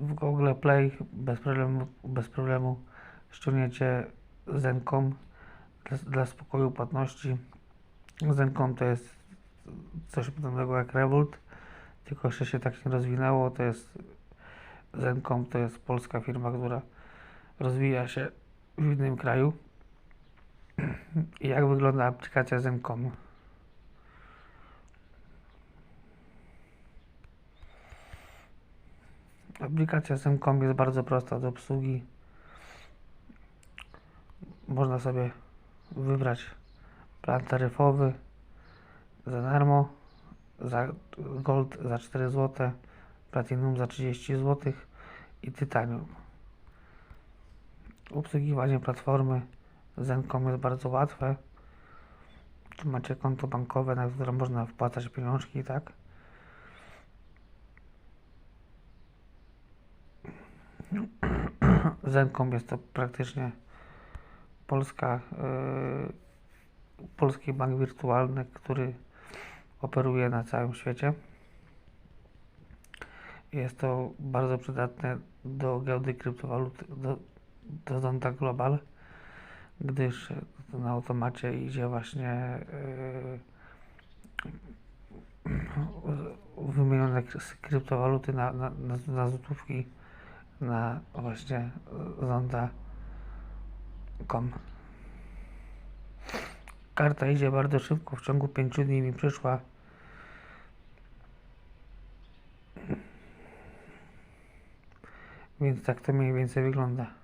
w Google Play bez problemu, bez problemu ściągniecie Zencom dla, dla spokoju płatności. Zencom to jest coś podobnego jak Revolt, tylko jeszcze się tak nie rozwinęło. To jest Zencom to jest polska firma, która rozwija się w innym kraju. Jak wygląda aplikacja Zencom? Aplikacja Zencom jest bardzo prosta do obsługi. Można sobie wybrać plan taryfowy za darmo, za Gold za 4 zł, Platinum za 30 zł i Titanium. Obsługiwanie platformy Zencom jest bardzo łatwe. Tu macie konto bankowe, na które można wpłacać pieniążki, tak? Zencom jest to praktycznie polska, yy, polski bank wirtualny, który operuje na całym świecie. Jest to bardzo przydatne do giełdy kryptowalut, do, do Zonda Global, gdyż na automacie idzie właśnie yy, wymienione kryptowaluty na, na, na, na złotówki na właśnie zonda.com. Karta idzie bardzo szybko, w ciągu 5 dni mi przyszła. Więc tak to mniej więcej wygląda.